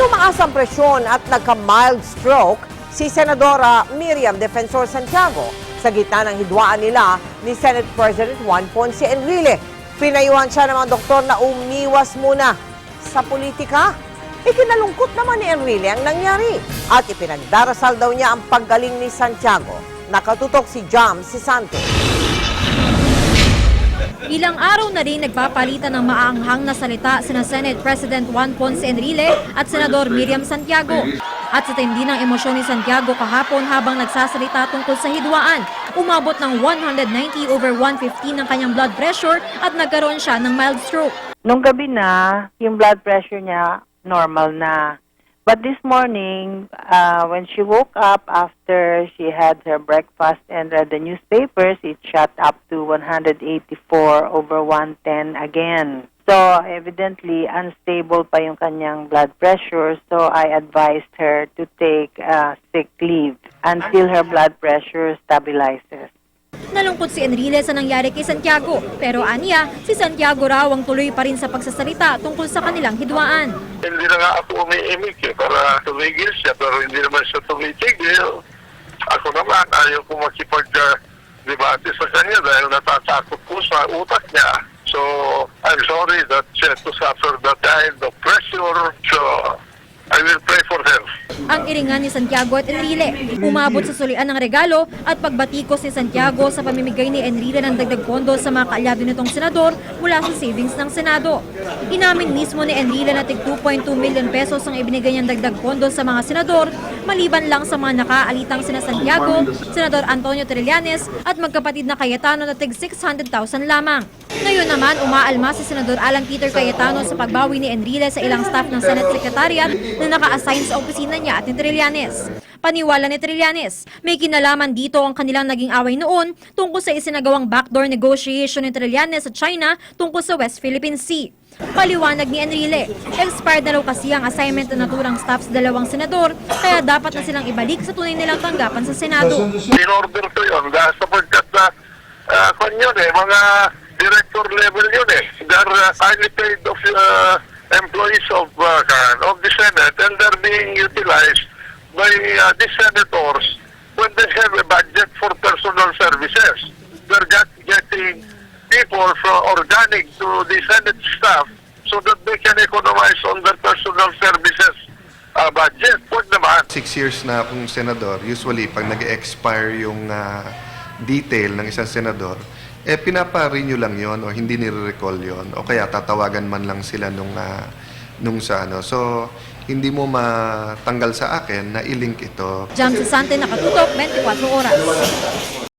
Tumaas ang presyon at nagka-mild stroke si Senadora Miriam Defensor Santiago sa gitna ng hidwaan nila ni Senate President Juan Ponce Enrile. Pinayuhan siya ng mga doktor na umiwas muna sa politika. Ikinalungkot naman ni Enrile ang nangyari at ipinagdarasal daw niya ang paggaling ni Santiago. Nakatutok si Jam si Santos. Ilang araw na rin nagpapalitan ng maanghang na salita sina Senate President Juan Ponce Enrile at Senador Miriam Santiago. At sa tindi ng emosyon ni Santiago kahapon habang nagsasalita tungkol sa hidwaan, umabot ng 190 over 115 ng kanyang blood pressure at nagkaroon siya ng mild stroke. Nung gabi na, yung blood pressure niya normal na. But this morning, uh, when she woke up after she had her breakfast and read the newspapers, it shot up to 184 over 110 again. So, evidently, unstable pa yung kanyang blood pressure. So, I advised her to take uh, sick leave until her blood pressure stabilizes. Nalungkot si Enrile sa nangyari kay Santiago, pero aniya, si Santiago raw ang tuloy pa rin sa pagsasalita tungkol sa kanilang hidwaan. Hindi na nga ako umiimik eh, para tumigil siya, pero hindi naman siya tumitigil. Ako naman, ayaw ko makipag-debate sa kanya dahil natatakot ko sa utak niya. So, I'm sorry that she had to suffer that kind of pressure. So, I will pray. Ang iringan ni Santiago at Enrile, umabot sa sulian ng regalo at pagbatikos ni Santiago sa pamimigay ni Enrile ng dagdag pondo sa mga kaalyado nitong senador mula sa savings ng Senado. Inamin mismo ni Enrile na tig 2.2 million pesos ang ibinigay niyang dagdag pondo sa mga senador, maliban lang sa mga nakaalitang sina Santiago, Senador Antonio Trillanes at magkapatid na Cayetano na tig 600,000 lamang. Ngayon naman, umaalma si Senador Alan Peter Cayetano sa pagbawi ni Enrile sa ilang staff ng Senate Secretariat na naka-assign sa opisina niya at ni Trillanes. Paniwala ni Trillanes, may kinalaman dito ang kanilang naging away noon tungkol sa isinagawang backdoor negotiation ni Trillanes sa China tungkol sa West Philippine Sea. Paliwanag ni Enrile, expired na raw kasi ang assignment na naturang staff sa dalawang senador, kaya dapat na silang ibalik sa tunay nilang tanggapan sa Senado. In-order ko yun dahil sapagkat na uh, kung yun eh, mga director level yun eh. They're uh, highly paid of uh, employees of, uh, of the Senate and they're being utilized by uh, the senators when they have a budget for personal services. They're get, getting people from organic to the Senate staff so that they can economize on their personal services uh, budget. Huwag naman. Six years na akong senador, usually pag nag-expire yung ah, detail ng isang senador, eh pinapa-renew lang yon o hindi nire-recall yon o kaya tatawagan man lang sila nung, ah, nung sa ano. So, hindi mo matanggal sa akin na i-link ito Jam Sante nakatutok 24 oras.